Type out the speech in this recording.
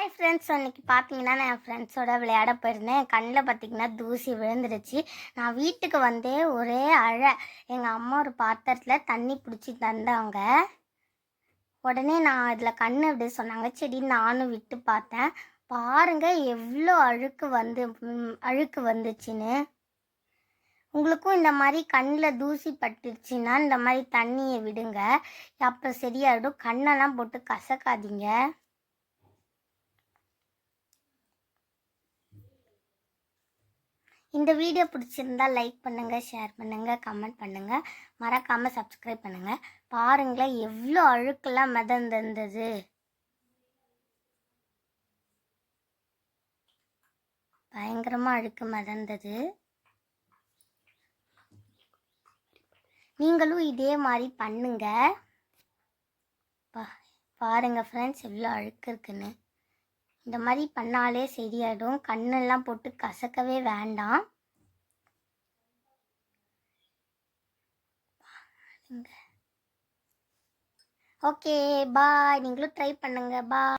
Hi friends அன்றைக்கி பார்த்தீங்கன்னா நான் என் ஃப்ரெண்ட்ஸோட விளையாட போயிருந்தேன். என் கண்ணில் பார்த்தீங்கன்னா தூசி விழுந்துடுச்சு நான் வீட்டுக்கு வந்தே ஒரே அழ. எங்கள் அம்மா ஒரு பாத்திரத்தில் தண்ணி பிடிச்சி தந்தாங்க. உடனே நான் இதில் கண் விட சொன்னாங்க. செடி நானும் விட்டு பார்த்தேன். பாருங்கள் எவ்வளோ அழுக்கு வந்து அழுக்கு வந்துச்சுன்னு. உங்களுக்கும் இந்த மாதிரி கண்ணில் தூசி பட்டுருச்சுன்னா இந்த மாதிரி தண்ணியை விடுங்க. அப்போ சரியாயிடும். கண்ணெல்லாம் போட்டு கசக்காதீங்க. இந்த வீடியோ பிடிச்சிருந்தா லைக் பண்ணுங்கள் ஷேர் பண்ணுங்கள் கமெண்ட் பண்ணுங்கள் மறக்காமல் சப்ஸ்கிரைப் பண்ணுங்கள் பாருங்களேன் எவ்வளோ அழுக்கெல்லாம் மிதந்திருந்தது. பயங்கரமாக அழுக்கு மிதந்தது. நீங்களும் இதே மாதிரி பண்ணுங்க. பா பாருங்கள் ஃப்ரெண்ட்ஸ் எவ்வளோ அழுக்கு இருக்குன்னு. இந்த மாதிரி பண்ணாலே சரியாயிடும். கண்ணெல்லாம் போட்டு கசக்கவே வேண்டாம். ஓகே பாய் நீங்களும் ட்ரை பண்ணுங்க. பாய்